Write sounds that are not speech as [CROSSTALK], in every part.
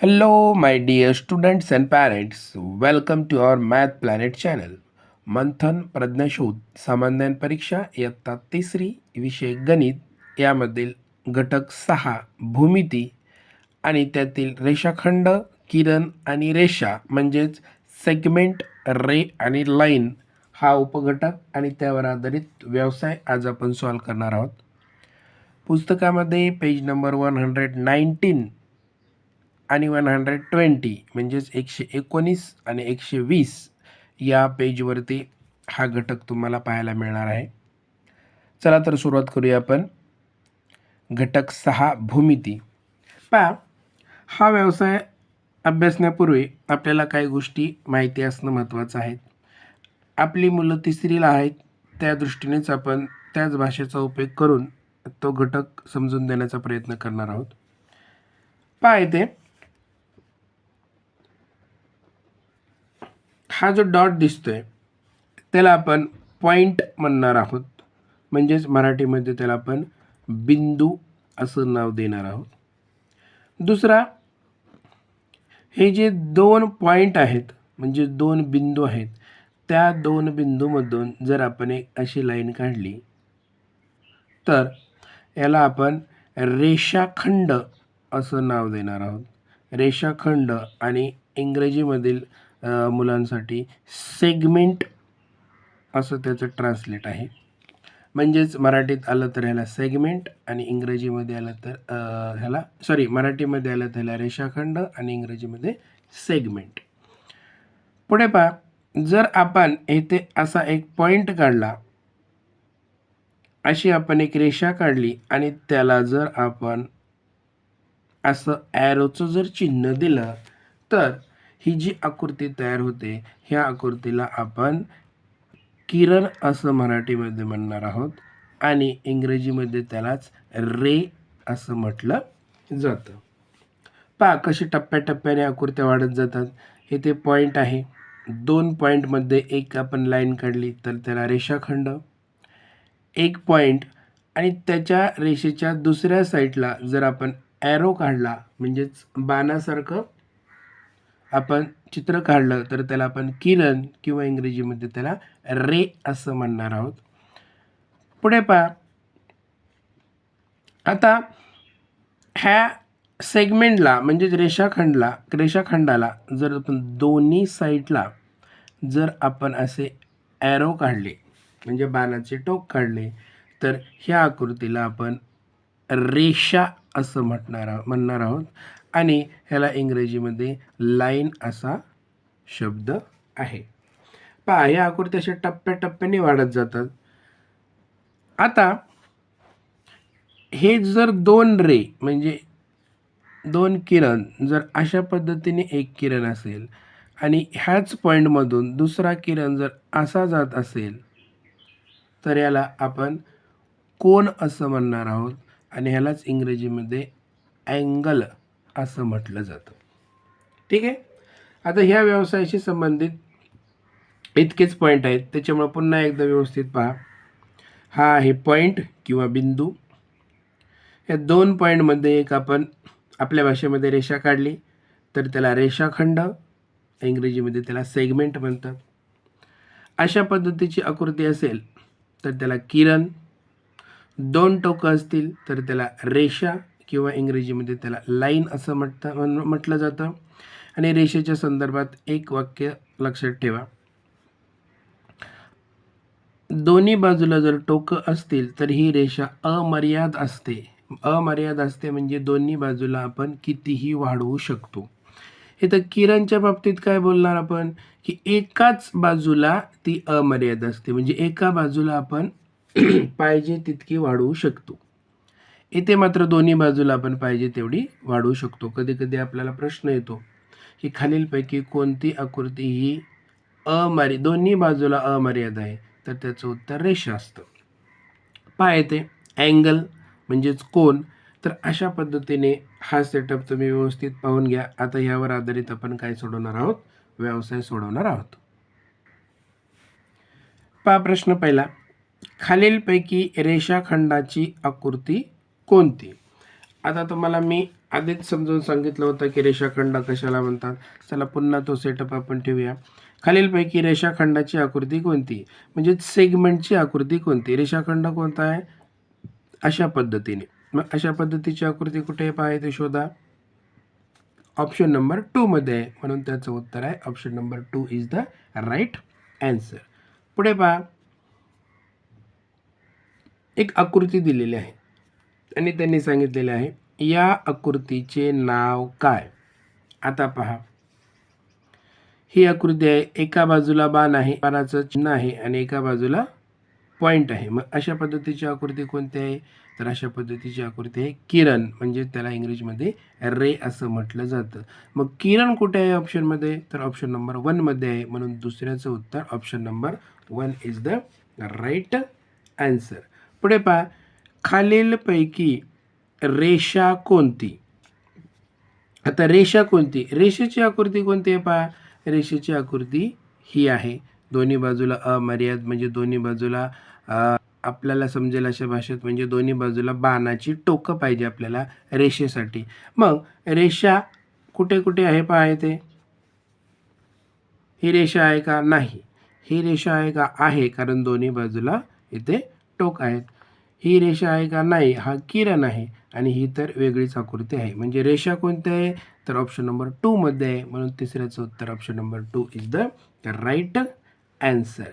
Hello, my dear students and parents. Welcome to our Math Planet channel. मंथन प्रज्ञशोध सामान्य परीक्षा इयत्ता तिसरी विषय गणित यामधील घटक सहा भूमिती आणि त्यातील रेषाखंड किरण आणि रेषा म्हणजेच सेगमेंट रे आणि लाईन हा उपघटक आणि त्यावर आधारित व्यवसाय आज आपण सॉल्व करणार आहोत पुस्तकामध्ये page number one hundred nineteen आणि वन हंड्रेड ट्वेंटी म्हणजेच एकशे एकोणीस आणि एकशे वीस या पेजवरती हा घटक तुम्हाला पाहायला मिळणार आहे. चला तर सुरुवात करूया आपण. घटक सहा भूमिती. पहा हा व्यवसाय अभ्यासण्यापूर्वी आपल्याला काही गोष्टी माहिती असणं महत्त्वाचं आहे. आपली मुलं तिसरीला आहेत त्या दृष्टीनेच आपण त्याच भाषेचा उपयोग करून तो घटक समजून देण्याचा प्रयत्न करणार आहोत. पहा येते हा जो डॉट दिसतोय त्याला आपण पॉईंट म्हणणार आहोत. म्हणजेच मराठीमध्ये त्याला आपण बिंदू असं नाव देणार आहोत. दुसरा हे जे दोन पॉईंट आहेत म्हणजे दोन बिंदू आहेत त्या दोन बिंदूमधून जर आपण एक अशी लाईन काढली तर याला आपण रेषाखंड असं नाव देणार आहोत. रेषाखंड आणि इंग्रजीमधील मुलांसाठी सेगमेंट असं त्याचं ट्रान्सलेट आहे. म्हणजेच मराठीत आलं तर ह्याला सेगमेंट आणि इंग्रजीमध्ये आलं तर ह्याला सॉरी मराठीमध्ये आलं तर ह्याला रेषाखंड आणि इंग्रजीमध्ये सेगमेंट पुढे पहा जर आपण येथे असा एक पॉईंट काढला अशी आपण एक रेषा काढली आणि त्याला जर आपण असं ॲरोचं जर चिन्ह दिलं तर ही जी आकृती तयार होते ह्या आकृतीला आपण किरण असं मराठीमध्ये म्हणणार आहोत आणि इंग्रजीमध्ये त्यालाच रे असं म्हटलं जातं. पहा कशी टप्प्याटप्प्याने आकृत्या वाढत जातात. हे ते पॉईंट आहे. दोन पॉईंटमध्ये एक आपण लाईन काढली तर त्याला रेषाखंड. एक पॉईंट आणि त्याच्या रेषेच्या दुसऱ्या साईडला जर आपण ॲरो काढला म्हणजेच बाणासारखं आपण चित्र काढलं तर त्याला आपण किरण किंवा इंग्रजीमध्ये त्याला रे असं म्हणणार आहोत. पुढे पहा. आता ह्या सेगमेंटला म्हणजेच रेषाखंडला रेषाखंडाला जर आपण दोन्ही साईडला जर आपण असे ॲरो काढले म्हणजे बाणाचे टोक काढले तर ह्या आकृतीला आपण रेषा असं म्हटणार आहोत म्हणणार आहोत. आणि ह्याला इंग्रजीमध्ये लाईन असा शब्द आहे. पहा ह्या आकृती अशा टप्प्याटप्प्याने वाढत जातात. आता हे जर दोन रे म्हणजे दोन किरण जर अशा पद्धतीने एक किरण असेल आणि ह्याच पॉईंटमधून दुसरा किरण जर असा जात असेल तर याला आपण कोण असं म्हणणार आहोत? आणि ह्यालाच इंग्रजीमध्ये अँगल असं म्हटलं जातं. ठीक आहे? आता ह्या व्यवसायाशी संबंधित इतकेच पॉईंट आहेत. त्याच्यामुळं पुन्हा एकदा व्यवस्थित पहा. हा आहे पॉईंट किंवा बिंदू. या दोन पॉईंटमध्ये एक आपण आपल्या भाषेमध्ये रेषा काढली तर त्याला रेषाखंड इंग्रजीमध्ये त्याला सेगमेंट म्हणतात. अशा पद्धतीची आकृती असेल तर त्याला किरण. दोन टोकं असतील तर त्याला रेषा. किंवा इंग्रजीमध्ये त्याला लाईन असं म्हटतं म्हटलं जातं. आणि रेषेच्या संदर्भात एक वाक्य लक्षात ठेवा. दोन्ही बाजूला जर टोकं असतील तर ही रेषा अमर्याद असते. अमर्याद असते म्हणजे दोन्ही बाजूला आपण कितीही वाढवू शकतो. इथं किरणच्या बाबतीत काय बोलणार आपण? की एकाच बाजूला ती अमर्याद असते. म्हणजे एका बाजूला आपण [CLEARS THROAT] पाहिजे तितकी वाढवू शकतो. इथे मात्र दोन्ही बाजूला आपण पाहिजे तेवढी वाढवू शकतो. कधी कधी आपल्याला प्रश्न येतो की खालीलपैकी कोणती आकृती ही अमर्या दोन्ही बाजूला अमर्याद आहे तर त्याचं उत्तर रेषा असतं. पाय येते. अँगल म्हणजेच कोण तर अशा पद्धतीने हा सेटअप तुम्ही व्यवस्थित पाहून घ्या. आता ह्यावर आधारित आपण काय सोडवणार आहोत? व्यवसाय सोडवणार आहोत. पहा प्रश्न पहिला. खालीलपैकी रेषाखंडाची आकृती कोणती? आता तुम्हाला मी आधीच समजावून सांगितलं होतं की रेषाखंड कशाला म्हणतात. चला पुन्हा तो सेटअप आपण ठेवूया. खालीलपैकी रेषाखंडाची आकृती कोणती? म्हणजे सेगमेंटची आकृती कोणती? रेषाखंड कोणता आहे? अशा पद्धतीने. मग अशा पद्धतीची आकृती कुठे पाहाय ते शोधा. ऑप्शन नंबर टूमध्ये आहे. म्हणून त्याचं उत्तर आहे. Option number two is the right answer पुढे पहा. एक आकृती दिलेली आहे. आणि त्यांनी सांगितलेले आहे या आकृतीचे नाव काय? आता पहा. ही आकृती आहे एका बाजूला बाण आहे बाणाचं चिन्ह आहे आणि एका बाजूला पॉईंट आहे. मग अशा पद्धतीची आकृती कोणती आहे? तर अशा पद्धतीची आकृती आहे किरण. म्हणजे त्याला इंग्रजीमध्ये रे असं म्हटलं जातं. मग किरण कुठे आहे ऑप्शनमध्ये? तर ऑप्शन नंबर वनमध्ये आहे. म्हणून दुसऱ्याचं उत्तर option number one is the right answer. पुढे पहा खालीलपैकी रेषा कोणती? आता रेषा कोणती? रेषेची आकृती कोणती आहे पहा. रेषेची आकृती ही आहे. दोन्ही बाजूला अमर्याद म्हणजे दोन्ही बाजूला आपल्याला समजेल अशा भाषेत म्हणजे दोन्ही बाजूला बाणाची टोकं पाहिजे आपल्याला रेषेसाठी. मग रेषा कुठे कुठे आहे पहा येते ही रेषा आहे का? नाही. ही रेषा आहे का? आहे कारण दोन्ही बाजूला इथे टोक आहेत. ही रेषा आहे का नाही हा किरण आहे आणि ही तर वेगळीच आकृती आहे. म्हणजे रेषा कोणत्या आहे? तर ऑप्शन नंबर टूमध्ये आहे. म्हणून तिसऱ्याचं उत्तर option number two is the right answer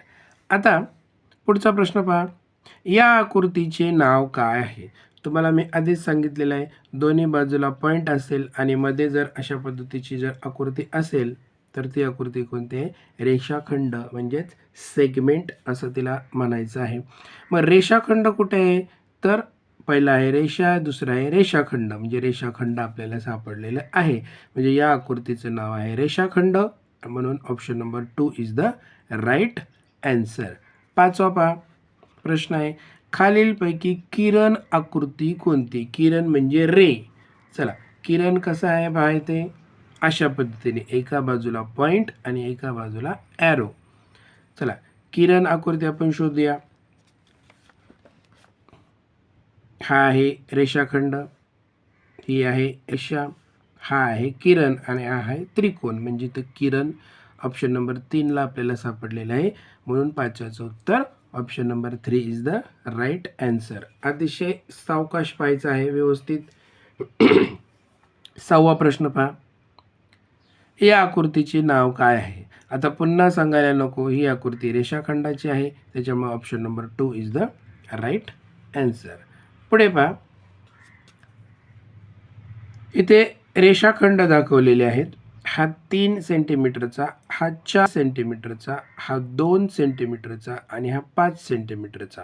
आता पुढचा प्रश्न पहा. या आकृतीचे नाव काय आहे? तुम्हाला मी आधीच सांगितलेलं आहे दोन्ही बाजूला पॉईंट असेल आणि मध्ये जर अशा पद्धतीची जर आकृती असेल तर ती आकृती कोणती आहे? रेषाखंड म्हणजेच सेगमेंट असं तिला म्हणायचं आहे. मग रेषाखंड कुठे आहे? तर पहिला आहे रेषा दुसरा आहे रेषाखंड. म्हणजे रेषाखंड आपल्याला सापडलेलं आहे. म्हणजे या आकृतीचं नाव आहे रेषाखंड. म्हणून option number two is the right answer पाचवा पहा प्रश्न आहे खालीलपैकी किरण आकृती कोणती? किरण म्हणजे रे. चला किरण कसं आहे? पहा अशा पद्धतीने एका बाजूला पॉईंट आणि एका बाजूला ॲरो चला किरण आकृती आपण शोधूया. हा आहे रेषाखंड ही आहे रेषा हा आहे किरण आणि हा आहे त्रिकोण. म्हणजे तर किरण ऑप्शन नंबर तीनला आपल्याला सापडलेलं आहे. म्हणून पाचव्याचं उत्तर option number three is the right answer अतिशय सावकाश पाहायचं आहे व्यवस्थित. [CLEARS THROAT] सहावा प्रश्न पहा. या आकृतीचे नाव काय आहे? आता पुन्हा सांगायला नको ही आकृती रेषाखंडाची आहे. त्याच्यामुळे option number two is the right answer पुढे पहा. इथे रेषाखंड दाखवलेले आहेत. हा तीन सेंटीमीटरचा हा चार सेंटीमीटरचा हा दोन सेंटीमीटरचा आणि हा पाच सेंटीमीटरचा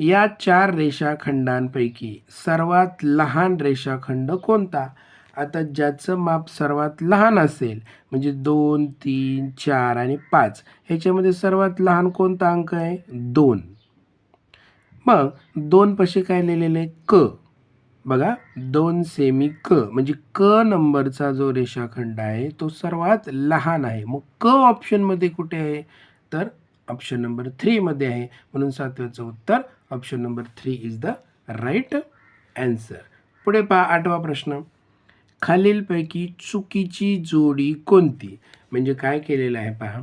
या चार रेषाखंडांपैकी सर्वात लहान रेषाखंड कोणता? आता ज्याचं माप सर्वात लहान असेल म्हणजे दोन तीन चार आणि पाच ह्याच्यामध्ये सर्वात लहान कोणता अंक आहे? दोन. मग दोनपाशी काय लिहिलेलं आहे? क. बघा दोन सेमी क म्हणजे क नंबरचा जो रेषाखंड आहे तो सर्वात लहान आहे. मग क ऑप्शनमध्ये कुठे आहे? तर ऑप्शन नंबर थ्रीमध्ये आहे. म्हणून सातव्याचं उत्तर option number three is the right answer पुढे पहा आठवा प्रश्न. खालीलपैकी चुकीची जोडी कोणती? म्हणजे काय केलेलं आहे पहा.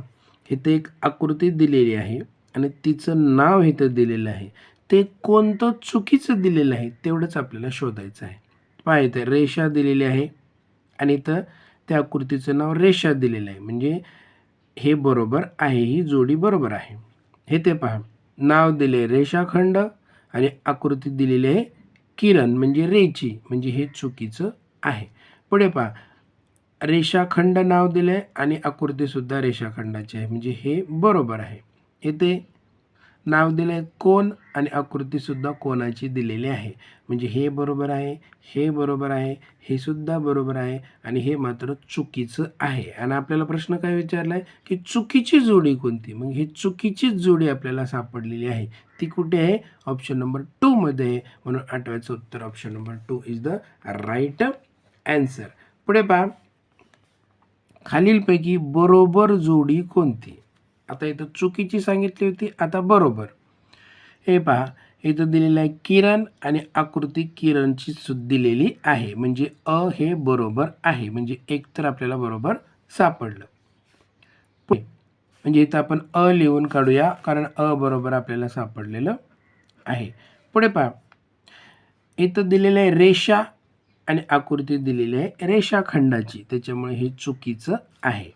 इथं एक आकृती दिलेली आहे आणि तिचं नाव इथं दिलेलं आहे. ते कोणतं चुकीचं दिलेलं आहे तेवढंच आपल्याला शोधायचं आहे. पहा इथं रेषा दिलेली आहे आणि इथं त्या आकृतीचं नाव रेषा दिलेलं आहे. म्हणजे हे बरोबर आहे ही जोडी बरोबर आहे. हे ते पहा. नाव दिले रेषाखंड आणि आकृती दिलेली आहे किरण म्हणजे रेची म्हणजे हे चुकीचं आहे. पुढे पहा. रेषाखंड नाव दिलं आहे आणि आकृतीसुद्धा रेषाखंडाची आहे. म्हणजे हे बरोबर आहे. येथे नाव दिलं आहे कोण आणि आकृतीसुद्धा कोणाची दिलेली आहे. म्हणजे हे बरोबर आहे हे बरोबर आहे हे सुद्धा बरोबर आहे आणि हे मात्र चुकीचं आहे. आणि आपल्याला प्रश्न काय विचारला आहे की चुकीची जोडी कोणती? मग ही चुकीचीच जोडी आपल्याला सापडलेली आहे. ती कुठे आहे? ऑप्शन नंबर टूमध्ये आहे. म्हणून आठव्याचं उत्तर option number two is the right answer पुढे पहा. खालीलपैकी बरोबर जोडी कोणती? आता इथं चुकीची सांगितली होती आता बरोबर. हे पहा इथं दिलेलं आहे किरण आणि आकृती किरणची दिलेली आहे. म्हणजे अ हे बरोबर आहे. म्हणजे एक तर आपल्याला बरोबर सापडलं. म्हणजे इथं आपण अ लिहून काढूया कारण अ बरोबर आपल्याला सापडलेलं आहे. पुढे पहा. इथं दिलेलं आहे रेषा आणि आकृती दिलेली आहे रेषाखंडाची त्याच्यामुळे हे चुकीचं आहे.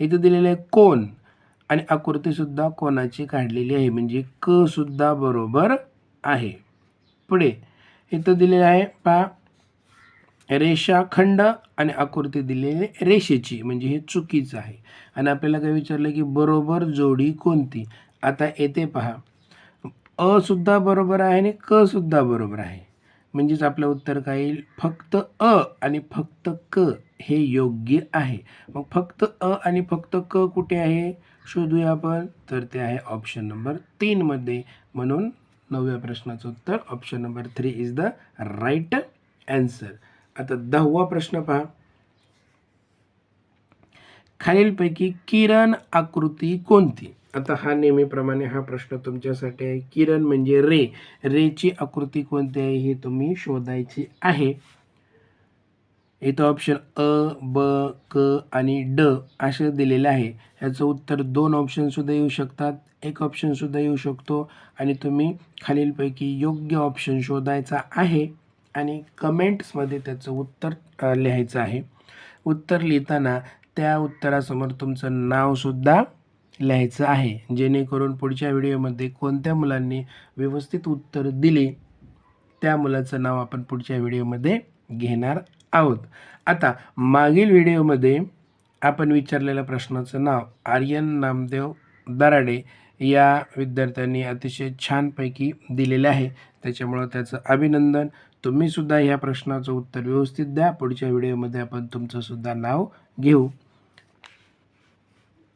इथं दिलेलं आहे कोण आणि आकृतीसुद्धा कोणाची काढलेली आहे. म्हणजे क सुद्धा बरोबर आहे. पुढे इथं दिलेलं आहे पहा रेषाखंड आणि आकृती दिलेली आहे रेषेची. म्हणजे हे चुकीचं आहे. आणि आपल्याला काय विचारलं की बरोबर जोडी कोणती? आता येते पहा. अ सुद्धा बरोबर आहे आणि क सुद्धा बरोबर आहे. म्हणजेच आपलं उत्तर काय येईल? फक्त अ आणि फक्त क हे योग्य आहे. मग फक्त अ आणि फक्त क कुठे आहे? शोधूया आपण. तर ते आहे ऑप्शन नंबर तीनमध्ये म्हणून नवव्या प्रश्नाचं उत्तर option number three is the right answer आता दहावा प्रश्न पहा. खालीलपैकी किरण आकृती कोणती? आता हा नेहमीप्रमाणे हा प्रश्न तुमच्यासाठी आहे. किरण म्हणजे रे. रेची आकृती कोणती आहे हे तुम्ही शोधायची आहे. इथं ऑप्शन अ ब क आणि ड असं दिलेलं आहे. ह्याचं उत्तर दोन ऑप्शनसुद्धा येऊ शकतात. एक ऑप्शनसुद्धा येऊ शकतो. आणि तुम्ही खालीलपैकी योग्य ऑप्शन शोधायचा आहे. आणि कमेंट्समध्ये त्याचं उत्तर लिहायचं आहे. उत्तर लिहिताना त्या उत्तरासमोर तुमचं नावसुद्धा लिहायचं आहे. जेणेकरून पुढच्या व्हिडिओमध्ये कोणत्या मुलांनी व्यवस्थित उत्तर दिले त्या मुलाचं नाव आपण पुढच्या व्हिडिओमध्ये घेणार आहोत. आता मागील व्हिडिओमध्ये आपण विचारलेल्या प्रश्नाचं नाव आर्यन नामदेव दराडे या विद्यार्थ्यांनी अतिशय छानपैकी दिलेले आहे. त्याच्यामुळं त्याचं अभिनंदन. तुम्हीसुद्धा ह्या प्रश्नाचं उत्तर व्यवस्थित द्या. पुढच्या व्हिडिओमध्ये आपण तुमचंसुद्धा नाव घेऊ.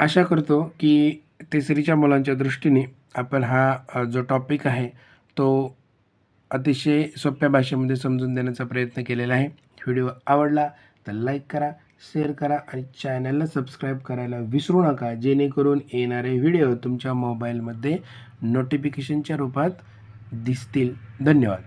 आशा करतो की तिसरीच्या मुलांच्या दृष्टीने आपण हा जो टॉपिक आहे तो अतिशय सोप्या भाषेमध्ये समजून देण्याचा प्रयत्न केलेला आहे. व्हिडिओ आवडला तर लाईक करा शेअर करा आणि चॅनलला सबस्क्राईब करायला विसरू नका. जेणेकरून येणारे व्हिडिओ तुमच्या मोबाईलमध्ये नोटिफिकेशनच्या रूपात दिसतील. धन्यवाद.